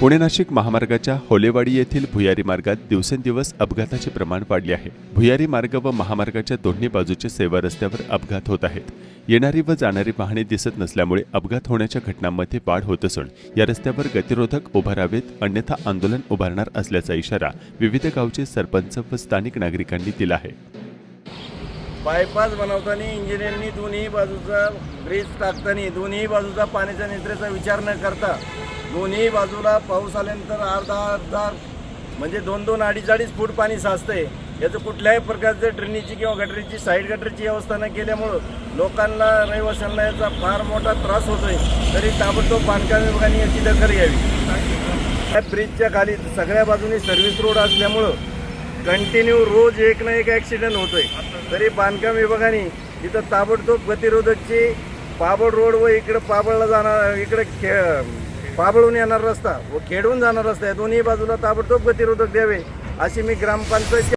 पुणे नाशिक महामार्गाच्या होलेवाडी येथील भुयारी मार्गात दिवसेंदिवस अपघाताचे प्रमाण वाढले आहे. भुयारी मार्ग व महामार्गाच्या दोन्ही बाजूचे सेवा रस्त्यावर अपघात होत आहेत. येणारी व जाणारी वाहने दिसत नसल्यामुळे अपघात होण्याच्या घटनांमध्ये वाढ होत असून या रस्त्यावर गतिरोधक उभारावेत अन्यथा आंदोलन उभारणार असल्याचा इशारा विविध गावचे सरपंच व स्थानिक नागरिकांनी दिला आहे. बायपास बनवताना इंजिनियरनी दोन्ही बाजूचा ब्रिज टाकताना दोन्ही बाजूचा पाण्याच्या नेत्रेचा विचार न करता दोन्ही बाजूला पाऊस आल्यानंतर अर्धा अर्धा म्हणजे दोन दोन अडीच अडीच फूट पाणी साचतंय. याचं कुठल्याही प्रकारचं ड्रेनेजची किंवा गटरीची साईड गटरीची व्यवस्था न केल्यामुळं लोकांना रहिवाशांना याचा फार मोठा त्रास होतोय. तरी ताबडतोब बांधकाम विभागाने याची दखल घ्यावी. या ब्रिजच्या खाली सगळ्या बाजूनी सर्व्हिस रोड असल्यामुळं कंटिन्यू रोज एक ना एक ॲक्सिडेंट होतोय. तरी बांधकाम विभागाने इथं ताबडतोब गतिरोधकची पाबळ रोड व इकडं पाबळला जाणार इकडे खे पाबळून येणार रस्ता व खेडून जाणार रस्ता या दोन्ही बाजूला ताबडतोब गतिरोधक द्यावे अशी मी ग्रामपंचायत